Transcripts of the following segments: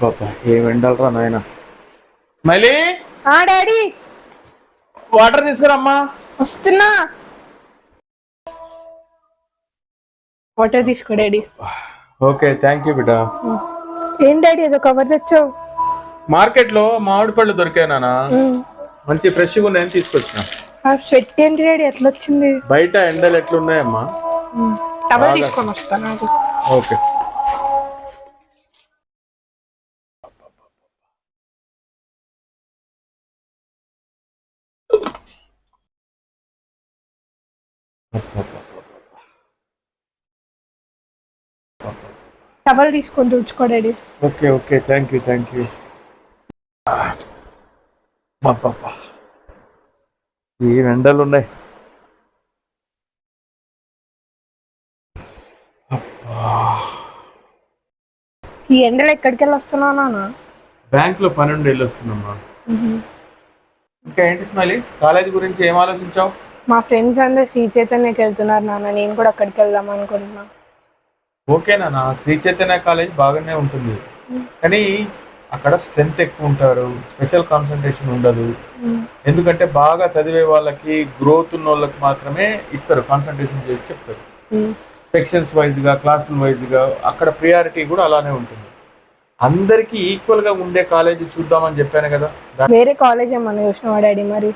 పాప ఏం ఎండాలరా నాయన? స్మైలీ! ఆ డాడీ! వాటర్ తీసుకురమ్మా. వస్తున్నా. వాటర్ తీసుకో డాడీ. ఓకే థ్యాంక్ యూ బిడ్డ. ఏం డాడీ ఏదో కవర్ తెచ్చావు? మార్కెట్లో మామిడి పళ్ళు దొరికాయి నాన్న. మంచి ఫ్రెష్గా ఉన్నాయని తీసుకొచ్చిన. ఆ స్వెట్ ఏంటి డాడీ ఎట్లా వచ్చింది? బయట ఎండలు ఎట్లున్నాయమ్మా? టవల్ తీసుకొని వస్తా నాకు ఓకే. టవల్ తీసుకొని తుడుచుకో daddy. Okay okay. Thank you thank you. ఈ ఎండలు ఉన్నాయి ఈ ఎండలో ఎక్కడికి వెళ్ళి వస్తున్నావు నాన్న? బ్యాంక్లో పన్నెండు వెళ్ళి వస్తుందమ్మా ఇంకా ఏంటి స్మైలీ? కాలేజీ గురించి ఏం ఆలోచించావు? మా ఫ్రెండ్స్ అందరు శ్రీ చైతన్యకి వెళ్తున్నారు నాన్న. నేను కూడా అక్కడికి వెళ్దాం అనుకుంటున్నా. ఓకేనా శ్రీ చైతన్య కాలేజ్ బాగానే ఉంటుంది. కానీ అక్కడ స్ట్రెంగ్త్ ఎక్కువ ఉంటారు. స్పెషల్ కాన్సన్ట్రేషన్ ఉండదు. ఎందుకంటే బాగా చదివే వాళ్ళకి గ్రోత్ ఉన్న వాళ్ళకి మాత్రమే ఇస్తారు. కాన్సన్ట్రేషన్ చేసి చెప్తారు. సెక్షన్స్ వైజ్గా క్లాసుల వైజ్గా అక్కడ ప్రియారిటీ కూడా అలానే ఉంటుంది. అందరికీ ఈక్వల్గా ఉండే కాలేజీ చూద్దామని చెప్పాను కదా. వేరే కాలేజ్ ఏమన్నా చూసినావా డాడీ మరి?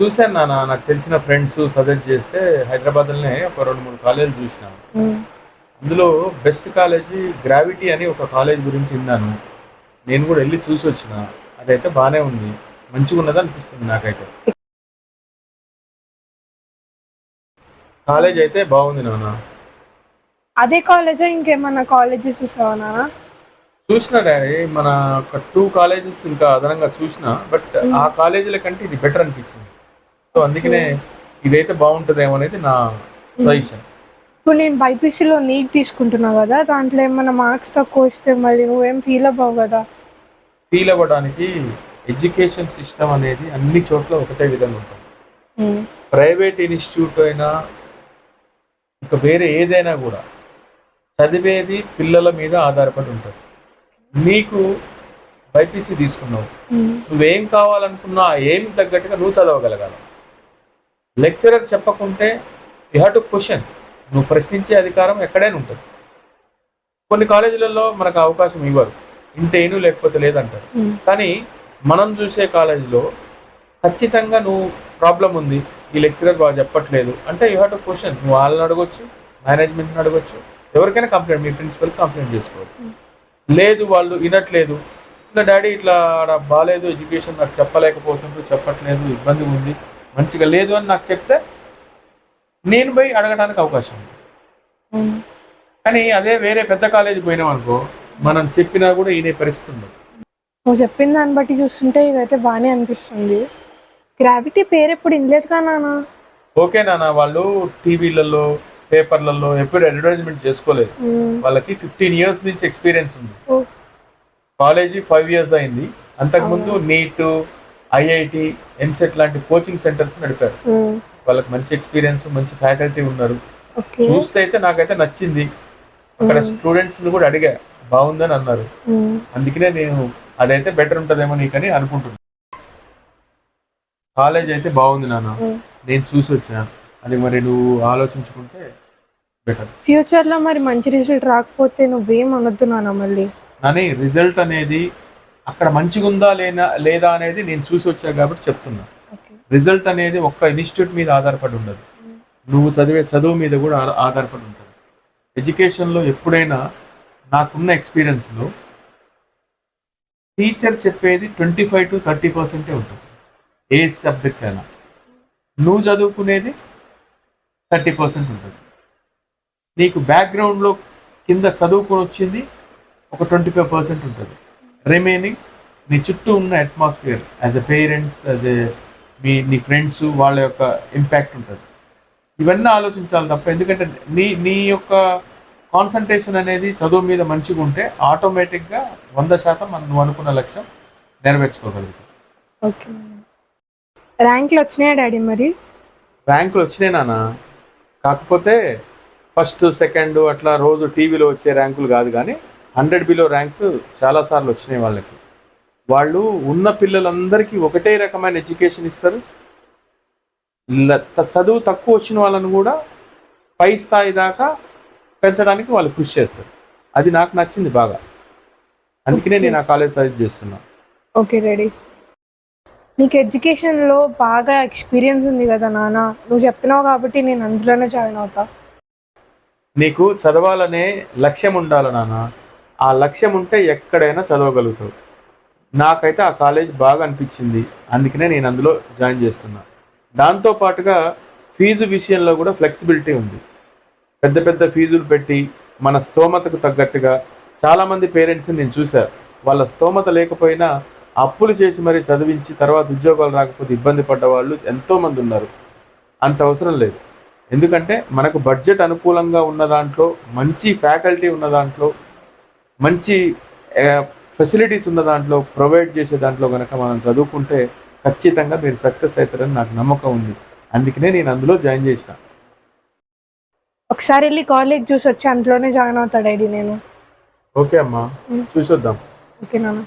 చూశాను నాన్న నాకు తెలిసిన ఫ్రెండ్స్ సజెస్ట్ చేస్తే హైదరాబాద్లోనే ఒక రెండు మూడు కాలేజీలు చూసినాను. అందులో బెస్ట్ కాలేజీ గ్రావిటీ అని ఒక కాలేజ్ గురించి విన్నాను. నేను కూడా వెళ్ళి చూసి వచ్చిన. అదైతే బాగానే ఉంది. మంచిగా ఉన్నది అనిపిస్తుంది నాకైతే. కాలేజ్ అయితే బాగుంది నాన్న. అదే కాలేజా? ఇంకేమన్నా కాలేజెస్ చూసావా నాన్న? చూసిన డాడీ మన ఒక టూ కాలేజెస్ ఇంకా అదనంగా చూసిన బట్ ఆ కాలేజీల కంటే ఇది బెటర్ అనిపించింది. సో అందుకనే ఇదైతే బాగుంటుందేమో అనేది నా సజెషన్ ఇప్పుడు నేను బైపీసీలో నీట్ తీసుకుంటున్నా కదా దాంట్లో ఏమన్నా మార్క్స్ తక్కువ వస్తే మళ్ళీ నువ్వేం ఫీల్ అవ్వవు కదా. ఫీల్ అవ్వడానికి ఎడ్యుకేషన్ సిస్టమ్ అనేది అన్ని చోట్ల ఒకటే విధంగా ఉంటుంది. ప్రైవేట్ ఇన్స్టిట్యూట్ అయినా ఇంకా వేరే ఏదైనా కూడా చదివేది పిల్లల మీద ఆధారపడి ఉంటుంది. నీకు బైపీసీ తీసుకున్నావు. ఉమ్. నువ్వేం కావాలనుకున్నా ఏం తగ్గట్టుగా నువ్వు చదవగలగాలి. లెక్చరర్ చెప్పకుంటే యూ హ్యావ్ టు క్వశ్చన్ నువ్వు ప్రశ్నించే అధికారం ఎక్కడైనా ఉంటుంది. కొన్ని కాలేజీలలో మనకు అవకాశం ఇవ్వరు. ఇంటేను లేకపోతే లేదంటారు. ఉమ్. కానీ మనం చూసే కాలేజీలో ఖచ్చితంగా నువ్వు ప్రాబ్లం ఉంది ఈ లెక్చరర్ బాగా చెప్పట్లేదు అంటే యూ హ్యావ్ టు క్వశ్చన్ నువ్వు వాళ్ళని అడగొచ్చు మేనేజ్మెంట్ని అడగొచ్చు ఎవరికైనా కంప్లైంట్ మీ ప్రిన్సిపల్ కంప్లైంట్ చేసుకోవచ్చు. లేదు వాళ్ళు వినట్లేదు. ఇట్లా డాడీ ఇట్లా ఆడ బాగాలేదు ఎడ్యుకేషన్ నాకు చెప్పలేకపోతుంటూ చెప్పట్లేదు ఇబ్బంది ఉంది. మంచిగా లేదు అని నాకు చెప్తే నేను పోయి అడగడానికి అవకాశం ఉంది. కానీ అదే వేరే పెద్ద కాలేజీ పోయినాం అనుకో మనం చెప్పినా కూడా ఈయన పరిస్థితి ఉండదు. నువ్వు చెప్పిన దాన్ని బట్టి చూస్తుంటే ఇదైతే బాగానే అనిపిస్తుంది. గ్రావిటీ పేరు ఎప్పుడు వినలేదు కదా నాన్న? ఓకే నాన్న వాళ్ళు టీవీలలో పేపర్లలో ఎప్పుడు అడ్వర్టైజ్మెంట్ చేసుకోలేదు. వాళ్ళకి ఫిఫ్టీన్ ఇయర్స్ నుంచి ఎక్స్పీరియన్స్ ఉంది. కాలేజీ ఫైవ్ ఇయర్స్ అయింది. అంతకుముందు నీట్ ఐఐటి ఎంసెట్ లాంటి కోచింగ్ సెంటర్స్ నడిపారు. వాళ్ళకి మంచి ఎక్స్పీరియన్స్ మంచి ఫ్యాకల్టీ ఉన్నారు. చూస్తే అయితే నాకైతే నచ్చింది. అక్కడ స్టూడెంట్స్ కూడా అడిగా బాగుందని అన్నారు. అందుకనే నేను అదైతే బెటర్ ఉంటుందేమో నీకని అనుకుంటున్నాను కాలేజ్ అయితే బాగుంది నాన్న. నేను చూసి వచ్చిన అది మరి నువ్వు ఆలోచించుకుంటే బెటర్. ఫ్యూచర్లో మరి మంచి రిజల్ట్ రాకపోతే నువ్వేం అనొద్దు నాన్న మళ్ళీ. కానీ రిజల్ట్ అనేది అక్కడ మంచిగా ఉందా లేనా లేదా అనేది నేను చూసి వచ్చా కాబట్టి చెప్తున్నా. రిజల్ట్ అనేది ఒక్క ఇన్స్టిట్యూట్ మీద ఆధారపడి ఉండదు. నువ్వు చదివే చదువు మీద కూడా ఆధారపడి ఉంటుంది. ఎడ్యుకేషన్లో ఎప్పుడైనా నాకున్న ఎక్స్పీరియన్స్లో టీచర్ చెప్పేది ట్వంటీ ఫైవ్ టు థర్టీ పర్సెంటే ఉంటుంది. ఏ సబ్జెక్ట్ అయినా. నువ్వు చదువుకునేది థర్టీ పర్సెంట్ ఉంటుంది. నీకు బ్యాక్గ్రౌండ్లో కింద చదువుకొని వచ్చింది ఒక ట్వంటీ ఫైవ్ పర్సెంట్ ఉంటుంది. రిమైనింగ్ నీ చుట్టూ ఉన్న atmosphere as a parents as a మీ నీ ఫ్రెండ్స్ వాళ్ళ యొక్క ఇంపాక్ట్ ఉంటుంది. ఇవన్నీ ఆలోచించాలి తప్ప ఎందుకంటే నీ నీ యొక్క కాన్సన్ట్రేషన్ అనేది చదువు మీద మంచిగా ఉంటే ఆటోమేటిక్గా వంద శాతం మనం నువ్వు అనుకున్న లక్ష్యం నెరవేర్చుకోగలుగుతాం. ఓకే ర్యాంక్లు వచ్చినాయా డాడీ మరి? ర్యాంకులు వచ్చినాయి నాన్న. కాకపోతే ఫస్ట్ సెకండ్ అట్లా రోజు టీవీలో వచ్చే ర్యాంకులు కాదు కానీ హండ్రెడ్ బిలో ర్యాంక్స్ చాలాసార్లు వచ్చినాయి వాళ్ళకి. వాళ్ళు ఉన్న పిల్లలందరికీ ఒకటే రకమైన ఎడ్యుకేషన్ ఇస్తారు. చదువు తక్కువ వచ్చిన వాళ్ళని కూడా పై స్థాయి దాకా పెంచడానికి వాళ్ళు కృషి చేస్తారు. అది నాకు నచ్చింది బాగా. అందుకనే నేను ఆ కాలేజ్ సజెస్ట్ చేస్తున్నా. ఓకే డాడీ నీకు ఎడ్యుకేషన్లో బాగా ఎక్స్పీరియన్స్ ఉంది కదా నాన్న. నువ్వు చెప్పినావు కాబట్టి నేను అందులోనే జాయిన్ అవుతా. నీకు చదవాలనే లక్ష్యం ఉండాలి నాన్న. ఆ లక్ష్యం ఉంటే ఎక్కడైనా చదవగలుగుతావు. నాకైతే ఆ కాలేజ్ బాగా అనిపించింది. అందుకనే నేను అందులో జాయిన్ చేస్తున్నా. దాంతో పాటుగా ఫీజు విషయంలో కూడా ఫ్లెక్సిబిలిటీ ఉంది. పెద్ద పెద్ద ఫీజులు పెట్టి మన స్తోమతకు తగ్గట్టుగా చాలామంది పేరెంట్స్ని నేను చూసా వాళ్ళ స్తోమత లేకపోయినా అప్పులు చేసి మరీ చదివించి తర్వాత ఉద్యోగాలు రాకపోతే ఇబ్బంది పడ్డ వాళ్ళు ఎంతోమంది ఉన్నారు. అంత అవసరం లేదు. ఎందుకంటే మనకు బడ్జెట్ అనుకూలంగా ఉన్న దాంట్లో మంచి ఫ్యాకల్టీ ఉన్న దాంట్లో మంచి ఫెసిలిటీస్ ఉన్న దాంట్లో ప్రొవైడ్ చేసే దాంట్లో కనుక మనం చదువుకుంటే ఖచ్చితంగా మీరు సక్సెస్ అవుతారని నాకు నమ్మకం ఉంది. అందుకనే నేను అందులో జాయిన్ చేసిన. ఒకసారి వెళ్ళి కాలేజ్ చూసి వచ్చి అందులోనే జాయిన్ అవుతా డాడీ నేను. ఓకే అమ్మా. చూసొద్దాం. ఓకే నాన్న.